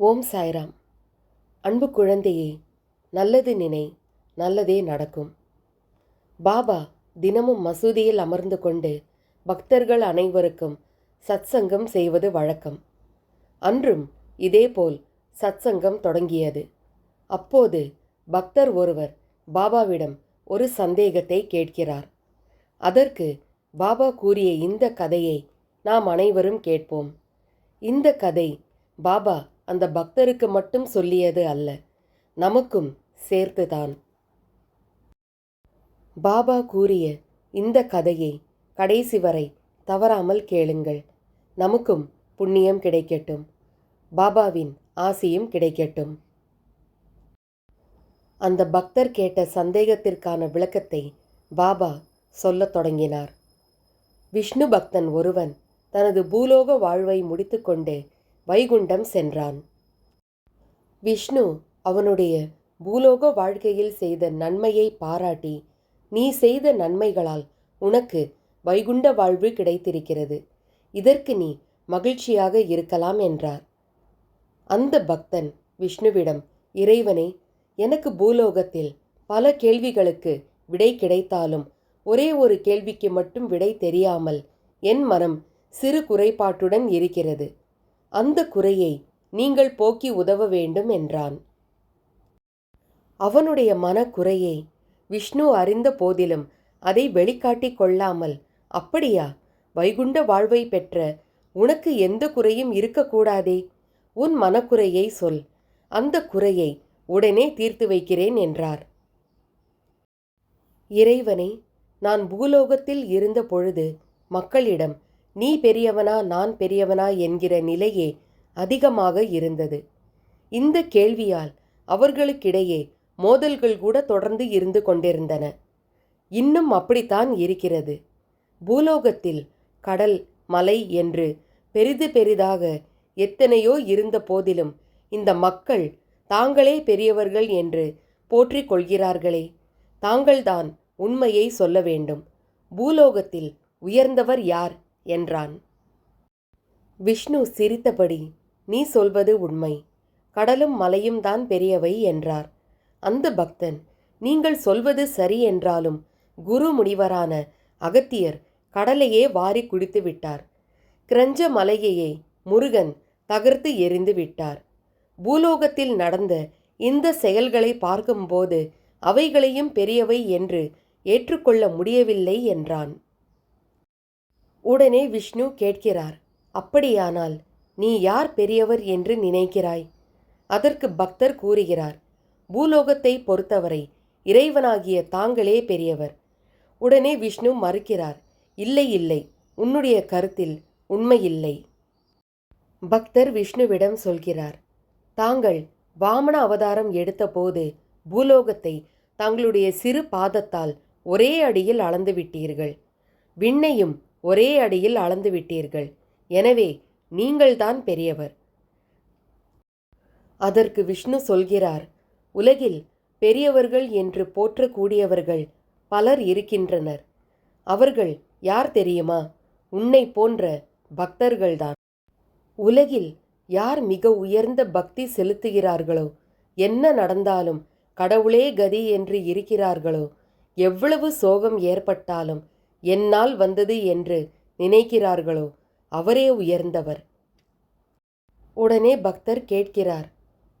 ஓம் சாய்ராம். அன்பு குழந்தையே நல்லது நினை நல்லதே நடக்கும். பாபா தினமும் மசூதியில் அமர்ந்து கொண்டு பக்தர்கள் அனைவருக்கும் சத்சங்கம் செய்வது வழக்கம். அன்றும் இதேபோல் சத்சங்கம் தொடங்கியது. அப்போது பக்தர் ஒருவர் பாபாவிடம் ஒரு சந்தேகத்தை கேட்கிறார். அதற்கு பாபா கூறிய இந்த கதையை நாம் அனைவரும் கேட்போம். இந்த கதை பாபா அந்த பக்தருக்கு மட்டும் சொல்லியது அல்ல. நமக்கும் சேர்த்துதான். பாபா கூறிய இந்த கதையை கடைசி வரை தவறாமல் கேளுங்கள். நமக்கும் புண்ணியம் கிடைக்கட்டும். பாபாவின் ஆசியும் கிடைக்கட்டும். அந்த பக்தர் கேட்ட சந்தேகத்திற்கான விளக்கத்தை பாபா சொல்லத் தொடங்கினார். விஷ்ணு பக்தன் ஒருவன் தனது பூலோக வாழ்வை முடித்துக்கொண்டு வைகுண்டம் சென்றான். விஷ்ணு அவனுடைய பூலோக வாழ்க்கையில் செய்த நன்மையை பாராட்டி நீ செய்த நன்மைகளால் உனக்கு வைகுண்ட வாழ்வு கிடைத்திருக்கிறது. இதற்கு நீ மகிழ்ச்சியாக இருக்கலாம் என்றார். அந்த பக்தன் விஷ்ணுவிடம் இறைவனே எனக்கு பூலோகத்தில் பல கேள்விகளுக்கு விடை கிடைத்தாலும் ஒரே ஒரு கேள்விக்கு மட்டும் விடை தெரியாமல் என் மனம் சிறு குறைபாட்டுடன் இருக்கிறது. அந்த குறையை நீங்கள் போக்கி உதவ வேண்டும் என்றான். அவனுடைய மனக்குறையை விஷ்ணு அறிந்த போதிலும் அதை வெளிக்காட்டிக் கொள்ளாமல் அப்படியா? வைகுண்ட வாழ்வை பெற்ற உனக்கு எந்த குறையும் இருக்கக்கூடாதே உன் மனக்குறையை சொல். அந்த குறையை உடனே தீர்த்து வைக்கிறேன் என்றார். இறைவனே நான் பூலோகத்தில் இருந்த பொழுது மக்களிடம் நீ பெரியவனா நான் பெரியவனா என்கிற நிலையே அதிகமாக இருந்தது. இந்த கேள்வியால் அவர்களுக்கிடையே மோதல்கள் கூட தொடர்ந்து இருந்து கொண்டிருந்தன. இன்னும் அப்படித்தான் இருக்கிறது. பூலோகத்தில் கடல் மலை என்று பெரிது பெரிதாக எத்தனையோ இருந்த போதிலும் இந்த மக்கள் தாங்களே பெரியவர்கள் என்று போற்றிக் கொள்கிறார்களே. தாங்கள்தான் உண்மையை சொல்ல வேண்டும். பூலோகத்தில் உயர்ந்தவர் யார்? என்றான். விஷ்ணு சிரித்தபடி நீ சொல்வது உண்மை. கடலும் மலையும் தான் பெரியவை என்றார். அந்த பக்தன் நீங்கள் சொல்வது சரி என்றாலும் குரு முனிவரான அகத்தியர் கடலையே வாரி குடித்து விட்டார். கிரஞ்ச மலையையே முருகன் தகர்த்து எரிந்து விட்டார். பூலோகத்தில் நடந்த இந்த செயல்களை பார்க்கும்போது அவைகளையும் பெரியவை என்று ஏற்றுக்கொள்ள முடியவில்லை என்றான். உடனே விஷ்ணு கேட்கிறார் அப்படியானால் நீ யார் பெரியவர் என்று நினைக்கிறாய்? அதற்கு பக்தர் கூறுகிறார் பூலோகத்தை பொறுத்தவரை இறைவனாகிய தாங்களே பெரியவர். உடனே விஷ்ணு மறுக்கிறார் இல்லை இல்லை உன்னுடைய கருத்தில் உண்மையில்லை. பக்தர் விஷ்ணுவிடம் சொல்கிறார் தாங்கள் வாமன அவதாரம் எடுத்தபோது பூலோகத்தை தங்களுடைய சிறு பாதத்தால் ஒரே அடியில் அளந்து விட்டீர்கள் விண்ணையும் ஒரே அடியில் அளந்து விட்டீர்கள். எனவே நீங்கள்தான் பெரியவர். அதற்கு விஷ்ணு சொல்கிறார் உலகில் பெரியவர்கள் என்று போற்றக்கூடியவர்கள் பலர் இருக்கின்றனர். அவர்கள் யார் தெரியுமா? உன்னை போன்ற பக்தர்கள்தான். உலகில் யார் மிக உயர்ந்த பக்தி செலுத்துகிறார்களோ என்ன நடந்தாலும் கடவுளே கதி என்று இருக்கிறார்களோ எவ்வளவு சோகம் ஏற்பட்டாலும் என்னால் வந்தது என்று நினைக்கிறார்களோ? அவரே உயர்ந்தவர். உடனே பக்தர் கேட்கிறார்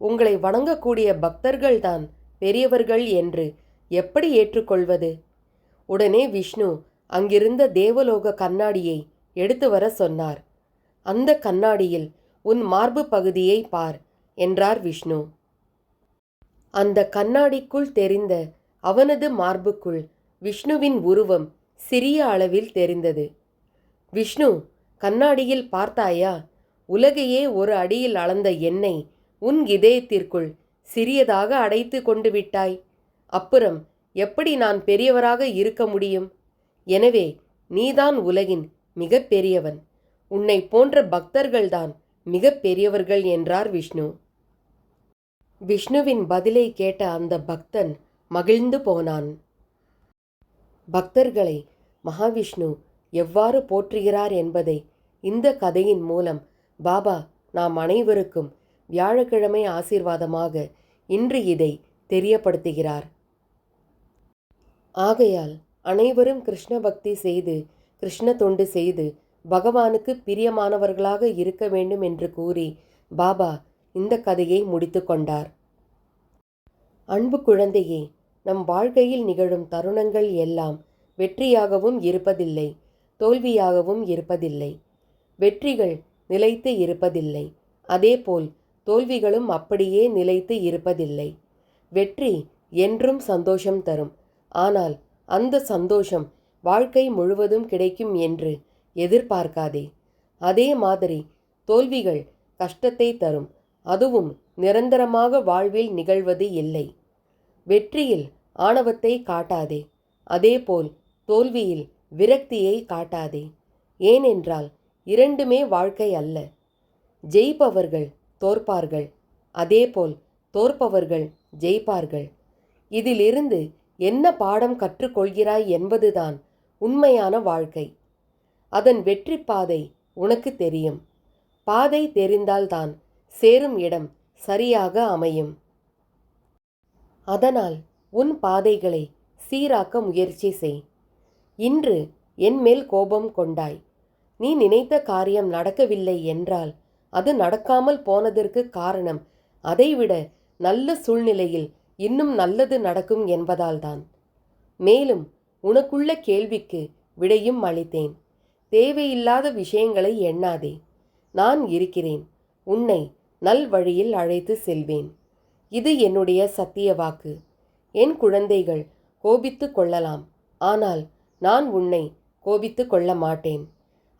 உங்களை வணங்கக்கூடிய பக்தர்கள்தான் பெரியவர்கள் என்று எப்படி ஏற்றுக்கொள்வது? உடனே விஷ்ணு அங்கிருந்த தேவலோக கண்ணாடியை எடுத்து வர சொன்னார் அந்த கண்ணாடியில் உன் மார்பு பகுதியை பார் என்றார் விஷ்ணு. அந்த கண்ணாடிக்குள் தெரிந்த அவனது மார்புக்குள் விஷ்ணுவின் உருவம் சிறிய அளவில் தெரிந்தது. விஷ்ணு கண்ணாடியில் பார்த்தாயா? உலகையே ஒரு அடியில் அளந்த என்னை உன் இதயத்திற்குள் சிறியதாக அடைத்து கொண்டு விட்டாய். அப்புறம் எப்படி நான் பெரியவராக இருக்க முடியும்? எனவே நீதான் உலகின் மிக பெரியவன். உன்னை போன்ற பக்தர்கள்தான் மிக பெரியவர்கள் என்றார் விஷ்ணு. விஷ்ணுவின் பதிலை கேட்ட அந்த பக்தன் மகிழ்ந்து போனான். பக்தர்களை மகாவிஷ்ணு எவ்வாறு போற்றுகிறார் என்பதை இந்த கதையின் மூலம் பாபா நாம் அனைவருக்கும் வியாழக்கிழமை ஆசீர்வாதமாக இன்று இதை தெரியப்படுத்துகிறார். ஆகையால் அனைவரும் கிருஷ்ண பக்தி செய்து கிருஷ்ண தொண்டு செய்து பகவானுக்கு பிரியமானவர்களாக இருக்க வேண்டும் என்று கூறி பாபா இந்த கதையை முடித்து கொண்டார். அன்பு குழந்தையே நம் வாழ்க்கையில் நிகழும் தருணங்கள் எல்லாம் வெற்றியாகவும் இருப்பதில்லை தோல்வியாகவும் இருப்பதில்லை. வெற்றிகள் நிலைத்து இருப்பதில்லை. அதேபோல் தோல்விகளும் அப்படியே நிலைத்து இருப்பதில்லை. வெற்றி என்றும் சந்தோஷம் தரும். ஆனால் அந்த சந்தோஷம் வாழ்க்கை முழுவதும் கிடைக்கும் என்று எதிர்பார்க்காதே. அதே மாதிரி தோல்விகள் கஷ்டத்தை தரும். அதுவும் நிரந்தரமாக வாழ்வில் நிகழ்வது இல்லை. வெற்றியில் ஆணவத்தை காட்டாதே. அதேபோல் தோல்வியில் விரக்தியை காட்டாதே. ஏனென்றால் இரண்டுமே வாழ்க்கை அல்ல. ஜெயிப்பவர்கள் தோற்பார்கள். அதேபோல் தோற்பவர்கள் ஜெயிப்பார்கள். இதிலிருந்து என்ன பாடம் கற்றுக்கொள்கிறாய் என்பதுதான் உண்மையான வாழ்க்கை. அதன் வெற்றி பாதை உனக்கு தெரியும். பாதை தெரிந்தால்தான் சேரும் இடம் சரியாக அமையும். அதனால் உன் பாதைகளை சீராக்க முயற்சி செய். இன்று என் மேல் கோபம் கொண்டாய். நீ நினைத்த காரியம் நடக்கவில்லை என்றால் அது நடக்காமல் போனதற்கு காரணம் அதைவிட நல்ல சூழ்நிலையில் இன்னும் நல்லது நடக்கும் என்பதால்தான் மேலும் உனக்குள்ள கேள்விக்கு விடையும் அளித்தேன். தேவையில்லாத விஷயங்களை எண்ணாதே. நான் இருக்கிறேன். உன்னை நல் வழியில் அழைத்து செல்வேன். இது என்னுடைய சத்திய வாக்கு. என் குழந்தைகள் கோபித்து கொள்ளலாம். ஆனால் நான் உன்னை கோபித்து கொள்ள மாட்டேன்.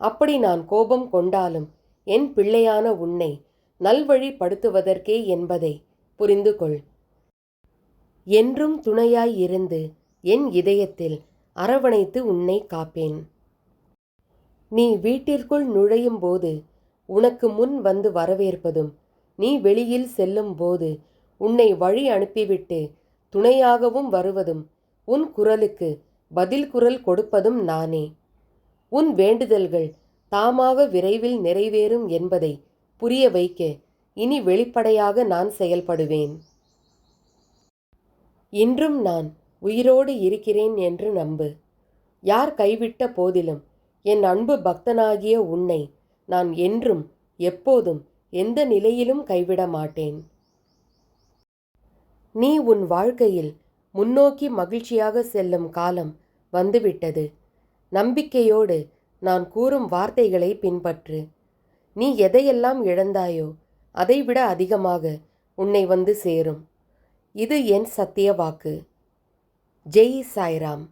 அப்படி நான் கோபம் கொண்டாலும் என் பிள்ளையான உன்னை நல்வழிப்படுத்துவதற்கே என்பதை புரிந்து கொள் என்றும் துணையாய் இருந்து என் இதயத்தில் அரவணைத்து உன்னை காப்பேன். நீ வீட்டிற்குள் நுழையும் போது உனக்கு முன் வந்து வரவேற்பதும் நீ வெளியில் செல்லும் போது உன்னை வழி அனுப்பிவிட்டு துணையாகவும் வருவதும் உன் குரலுக்கு பதில் குரல் கொடுப்பதும் நானே. உன் வேண்டுதல்கள் தாமாக விரைவில் நிறைவேறும் என்பதை புரிய வைக்க இனி வெளிப்படையாக நான் செயல்படுவேன். இன்றும் நான் உயிரோடு இருக்கிறேன் என்று நம்பு. யார் கைவிட்ட போதிலும் என் அன்பு பக்தனாகிய உன்னை நான் என்றும் எப்போதும் எந்த நிலையிலும் கைவிட மாட்டேன். நீ உன் வாழ்க்கையில் முன்னோக்கி மகிழ்ச்சியாக செல்லும் காலம் வந்துவிட்டது. நம்பிக்கையோடு நான் கூறும் வார்த்தைகளை பின்பற்று. நீ எதையெல்லாம் இழந்தாயோ அதைவிட அதிகமாக உன்னை வந்து சேரும். இது என் சத்திய வாக்கு. ஜெய் சாய்ராம்.